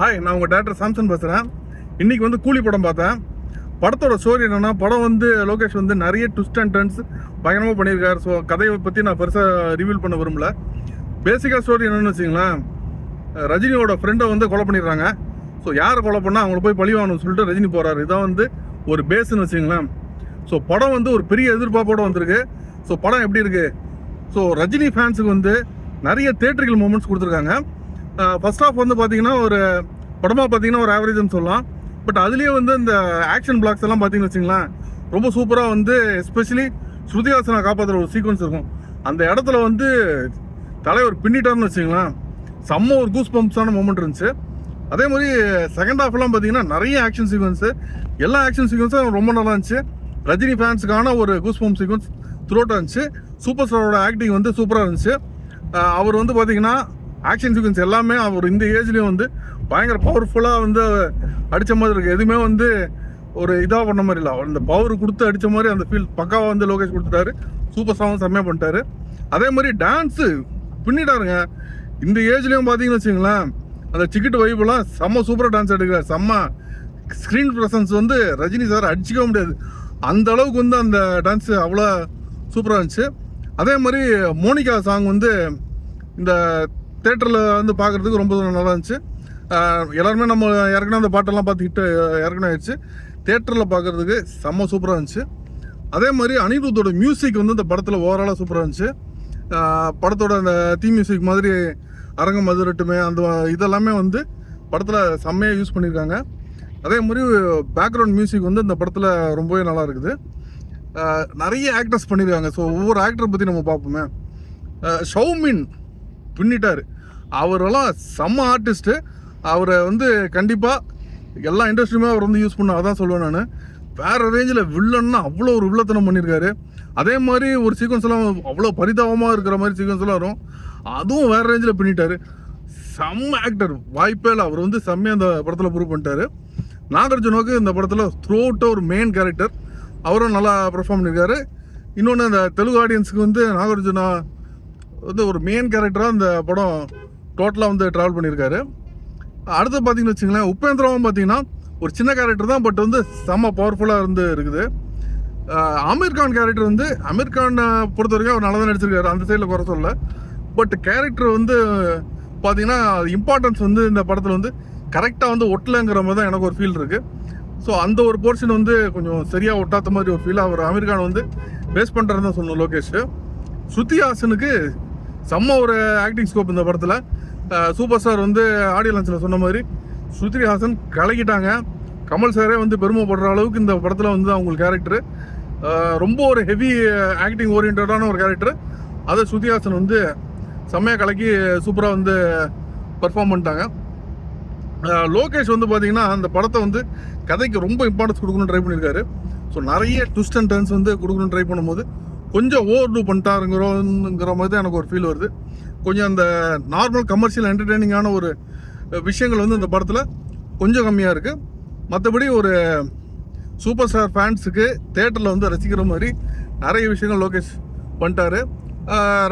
Hi நான் உங்கள் director Samson பேசுகிறேன் இன்றைக்கி வந்து கூலி படம் பார்த்தேன். படத்தோட ஸ்டோரி என்னென்னா படம் வந்து லோகேஷ் வந்து நிறைய ட்விஸ்ட் அண்ட் டர்ன்ஸ் பயங்கரமாக பண்ணியிருக்காரு. ஸோ கதையை பற்றி நான் பெருசாக ரிவீல் பண்ண விரும்பல. பேசிக்காக ஸ்டோரி என்னென்னு வச்சிங்களேன் ரஜினியோட ஃப்ரெண்டை வந்து கொலை பண்ணிடுறாங்க. ஸோ யாரை கொலை பண்ணால் அவங்கள போய் பழி வாங்கணும்னு சொல்லிட்டு ரஜினி போகிறாரு இதான் வந்து ஒரு பேஸ்ன்னு வச்சுங்களேன் ஸோ படம் வந்து ஒரு பெரிய எதிர்பார்ப்போடு வந்திருக்கு. ஸோ படம் எப்படி இருக்குது ஸோ ரஜினி ஃபேன்ஸுக்கு வந்து நிறைய தேட்டரிக்கல் மூமெண்ட்ஸ் கொடுத்துருக்காங்க. ஃபர்ஸ்ட் ஆஃப் வந்து பார்த்தீங்கன்னா ஒரு படமாக பார்த்தீங்கன்னா ஒரு ஆவரேஜ்னு சொல்லலாம். பட் அதுலேயே வந்து இந்த ஆக்ஷன் பிளாக்ஸ் எல்லாம் பார்த்தீங்கன்னு வச்சுங்களேன் ரொம்ப சூப்பராக வந்து எஸ்பெஷலி ஸ்ருதிஹாசனை காப்பாற்றுற ஒரு சீக்வன்ஸ் இருக்கும். அந்த இடத்துல வந்து தலைவர் பின்னிட்டார்னு வச்சுங்களேன் செம்ம ஒரு கூஸ் பம்ப்ஸான மூமெண்ட் இருந்துச்சு. அதே மாதிரி செகண்ட் ஹாஃப்லாம் பார்த்தீங்கன்னா நிறைய ஆக்ஷன் சீக்வன்ஸு எல்லா ஆக்ஷன் சீக்வன்ஸும் ரொம்ப நல்லா இருந்துச்சு. ரஜினி ஃபேன்ஸுக்கான ஒரு கூஸ் பம்ப் சீக்வன்ஸ் த்ரூட்டாக இருந்துச்சு. சூப்பர் ஸ்டாரோட ஆக்டிங் வந்து சூப்பராக இருந்துச்சு. அவர் வந்து பார்த்தீங்கன்னா ஆக்ஷன் சீக்வன்ஸ் எல்லாமே அவர் இந்த ஏஜ்லேயும் வந்து பயங்கர பவர்ஃபுல்லாக வந்து அடித்த மாதிரி இருக்குது எதுவுமே வந்து ஒரு இதாக பண்ண மாதிரி இல்லை. அந்த பவர் கொடுத்து அடித்த மாதிரி அந்த ஃபீல் பக்காவாக வந்து லோகேஷ் கொடுத்துட்டாரு. சூப்பர் சாங் செம்மையாக பண்ணிட்டாரு. அதே மாதிரி டான்ஸு பின்னிட்டாருங்க. இந்த ஏஜ்லேயும் பார்த்தீங்கன்னு வச்சுங்களேன் அந்த சிக்கெட் வைப்பெல்லாம் செம்ம சூப்பராக டான்ஸ் எடுக்கிறார். செம்ம ஸ்க்ரீன் ப்ரெசன்ஸ் வந்து ரஜினி சார் அடிச்சிக்க முடியாது. அந்த அளவுக்கு வந்து அந்த டான்ஸு அவ்வளோ சூப்பராக இருந்துச்சு. அதே மாதிரி மோனிகா சாங் வந்து இந்த தேட்டரில் வந்து பார்க்குறதுக்கு ரொம்ப நல்லா இருந்துச்சு. எல்லாருமே நம்ம ஏற்கனவே அந்த பாட்டெல்லாம் பார்த்து ஹிட் ஏற்கனவே ஆயிடுச்சு. தேட்டரில் பார்க்குறதுக்கு செம்ம சூப்பராக இருந்துச்சு. அதே மாதிரி அனிருத்தோட மியூசிக் வந்து இந்த படத்தில் ஓவராலாக சூப்பராக இருந்துச்சு. படத்தோட அந்த தீ மியூசிக் மாதிரி அரங்கம் மதுரட்டுமே அந்த இதெல்லாமே வந்து படத்தில் செம்மையாக யூஸ் பண்ணியிருக்காங்க அதே மாதிரி பேக்ரவுண்ட் மியூசிக் வந்து இந்த படத்தில் ரொம்பவே நல்லா இருக்குது. நிறைய ஆக்டர்ஸ் பண்ணியிருக்காங்க ஸோ ஒவ்வொரு ஆக்டரை பற்றி நம்ம பார்ப்போமே. ஷௌமின். பின்னிட்டார். அவரெல்லாம் செம்ம ஆர்டிஸ்ட்டு அவரை வந்து கண்டிப்பாக எல்லா இண்டஸ்ட்ரியுமே அவர் வந்து யூஸ் பண்ண அதான் சொல்லுவேன் நான். வேறு ரேஞ்சில் வில்லன்னா அவ்வளோ ஒரு வில்லத்தனம் பண்ணியிருக்காரு அதே மாதிரி ஒரு சீக்வன்ஸ்லாம் அவ்வளோ பரிதாபமாக இருக்கிற மாதிரி சீக்வன்ஸ்லாம் வரும். அதுவும் வேறு ரேஞ்சில் பின்னிட்டாரு. செம்ம ஆக்டர் வாய்ப்பே இல்லை. அவர் வந்து செம்மையாக அந்த படத்தில் ப்ரூவ் பண்ணிட்டாரு. நாகார்ஜுனாவுக்கு இந்த படத்தில் த்ரூ ஒரு மெயின் கேரக்டர் அவரும் நல்லா பெர்ஃபார்ம் பண்ணியிருக்காரு இன்னொன்று அந்த தெலுங்கு ஆடியன்ஸுக்கு வந்து நாகார்ஜுனா வந்து ஒரு மெயின் கேரக்டராக இந்த படம் டோட்டலாக வந்து ட்ராவல் பண்ணியிருக்காரு. அடுத்து பார்த்தீங்கன்னு வச்சுங்களேன் உபேந்திராவும் பார்த்தீங்கன்னா ஒரு சின்ன கேரக்டர் தான் பட் வந்து செம்ம பவர்ஃபுல்லாக இருந்து இருக்குது. அமீர் கான் கேரக்டர் வந்து அமீர் கானை பொறுத்த வரைக்கும் அவர் நல்லா தான் நடிச்சிருக்காரு அந்த சைடில் குறை சொல்ல பட் கேரக்டர் வந்து பார்த்தீங்கன்னா இம்பார்ட்டன்ஸ் வந்து இந்த படத்தில் வந்து கரெக்டாக வந்து ஒட்டலைங்கிற மாதிரி தான் எனக்கு ஒரு ஃபீல் இருக்குது ஸோ அந்த ஒரு போர்ஷன் வந்து கொஞ்சம் சரியாக ஒட்டாத மாதிரி ஒரு ஃபீல் அவர் அமீர் கான் வந்து பேஸ் பண்ணுறதுன்னு தான் சொன்னோம் லோகேஷ். ஸ்ருதி ஹாசனுக்கு செம்ம ஒரு ஆக்டிங் ஸ்கோப் இந்த படத்தில். சூப்பர் ஸ்டார் வந்து ஆடியோ லான்ச்சில் சொன்ன மாதிரி ஸ்ருதி ஹாசன் கலக்கிட்டாங்க. கமல் சாரே வந்து பெருமைப்படுற அளவுக்கு இந்த படத்தில் வந்து அவங்களுக்கு கேரக்டர் ரொம்ப ஒரு ஹெவி ஆக்டிங் ஓரியன்டான ஒரு கேரக்டர் அதை ஸ்ருதி ஹாசன் வந்து செம்மையாக கலக்கி சூப்பராக வந்து பெர்ஃபார்ம் பண்ணிட்டாங்க. லோகேஷ் வந்து பார்த்தீங்கன்னா அந்த படத்தை வந்து கதைக்கு ரொம்ப இம்பார்ட்டன்ஸ் கொடுக்கணும்னு ட்ரை பண்ணியிருக்காரு ஸோ நிறைய ட்விஸ்ட் அண்ட் டர்ன்ஸ் வந்து கொடுக்கணும்னு ட்ரை பண்ணும்போது கொஞ்சம் ஓவர் டூ பண்ணிட்டாருங்கிறோங்கிற மாதிரி தான் எனக்கு ஒரு ஃபீல் வருது. கொஞ்சம் அந்த நார்மல் கமர்ஷியல் என்டர்டெய்னிங்கான ஒரு விஷயங்கள் வந்து இந்த படத்தில் கொஞ்சம் கம்மியாக இருக்குது மற்றபடி ஒரு சூப்பர் ஸ்டார் ஃபேன்ஸுக்கு தேட்டரில் வந்து ரசிக்கிற மாதிரி நிறைய விஷயங்கள் லோகேஷ் பண்ணிட்டாரு.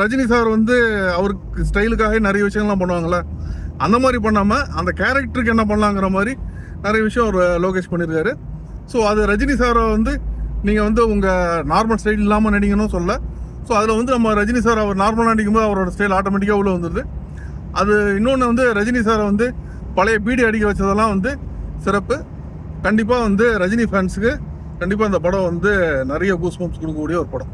ரஜினி சார் வந்து அவருக்கு ஸ்டைலுக்காக நிறைய விஷயங்கள்லாம் பண்ணுவாங்களே அந்த மாதிரி பண்ணாமல் அந்த கேரக்டருக்கு என்ன பண்ணலாங்கிற மாதிரி நிறைய விஷயம் அவர் லோகேஷ் பண்ணியிருக்காரு ஸோ அது ரஜினி சாரை வந்து நீங்கள் வந்து உங்கள் நார்மல் ஸ்டைல் இல்லாமல் நடிக்கணும் சொல்ல. ஸோ அதில் வந்து நம்ம ரஜினி சார் அவர் நார்மலாக நடிக்கும்போது அவரோட ஸ்டைல் ஆட்டோமேட்டிக்காக உள்ள வந்துடுது அது இன்னொன்று வந்து ரஜினி சாரை வந்து பழைய பீடி அடிக்க வச்சதெல்லாம் வந்து சிறப்பு. கண்டிப்பாக வந்து ரஜினி ஃபேன்ஸுக்கு கண்டிப்பாக இந்த படம் வந்து நிறைய கூஸ் பம்ப்ஸ் கொடுக்கக்கூடிய ஒரு படம்.